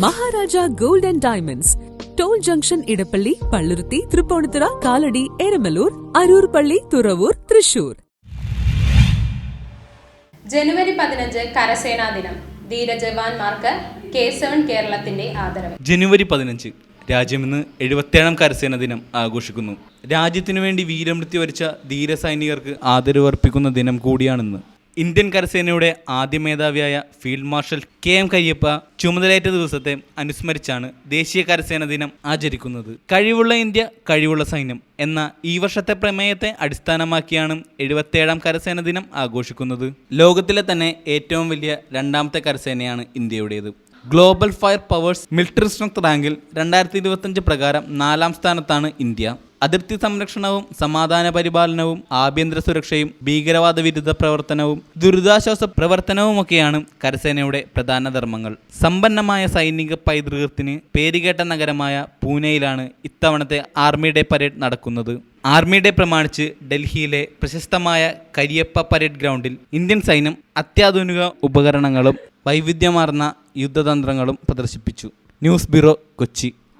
Maharaja gold and diamonds. Toll junction Edappally Palluruthy Tripunithura Kalady Eramalloor Aroor പള്ളി തുറവൂർ തൃശൂർ. ജനുവരി പതിനഞ്ച് കരസേനാ ദിനം. ധീരജവാന്മാർക്ക് കേസവൻ കേരളത്തിന്റെ ആദരവ്. ജനുവരി പതിനഞ്ച്. രാജ്യം ഇന്ന് എഴുപത്തേഴാം കരസേന ദിനം ആഘോഷിക്കുന്നു. രാജ്യത്തിനു വേണ്ടി വീരമൃത്യു വരിച്ച ധീര സൈനികർക്ക് ആദരവർപ്പിക്കുന്ന ദിനം കൂടിയാണിന്ന്. ഇന്ത്യൻ കരസേനയുടെ ആദ്യ മേധാവിയായ field marshal K M Cariappa ചുമതലയേറ്റ ദിവസത്തെ അനുസ്മരിച്ചാണ് ദേശീയ കരസേന ദിനം ആചരിക്കുന്നത്. കഴിവുള്ള ഇന്ത്യ കഴിവുള്ള സൈന്യം എന്ന ഈ വർഷത്തെ പ്രമേയത്തെ അടിസ്ഥാനമാക്കിയാണ് എഴുപത്തേഴാം കരസേന ദിനം ആഘോഷിക്കുന്നത്. ലോകത്തിലെ തന്നെ ഏറ്റവും വലിയ രണ്ടാമത്തെ കരസേനയാണ് ഇന്ത്യയുടേത്. Global fire powers military strength റാങ്കിൽ രണ്ടായിരത്തി ഇരുപത്തഞ്ച് പ്രകാരം നാലാം സ്ഥാനത്താണ് ഇന്ത്യ. അതിർത്തി സംരക്ഷണവും സമാധാന പരിപാലനവും ആഭ്യന്തര സുരക്ഷയും ഭീകരവാദ വിരുദ്ധ പ്രവർത്തനവും ദുരിതാശ്വാസ പ്രവർത്തനവുമൊക്കെയാണ് കരസേനയുടെ പ്രധാന ധർമ്മങ്ങൾ. സമ്പന്നമായ സൈനിക പൈതൃകത്തിന് പേരുകേട്ട നഗരമായ പൂനെയിലാണ് ഇത്തവണത്തെ ആർമി ഡേ പരേഡ് നടക്കുന്നത്. ആർമി ഡേ പ്രമാണിച്ച് ഡൽഹിയിലെ പ്രശസ്തമായ കരിയപ്പ പരേഡ് ഗ്രൗണ്ടിൽ ഇന്ത്യൻ സൈന്യം അത്യാധുനിക ഉപകരണങ്ങളും വൈവിധ്യമാർന്ന യുദ്ധതന്ത്രങ്ങളും പ്രദർശിപ്പിച്ചു. News bureau Kochi.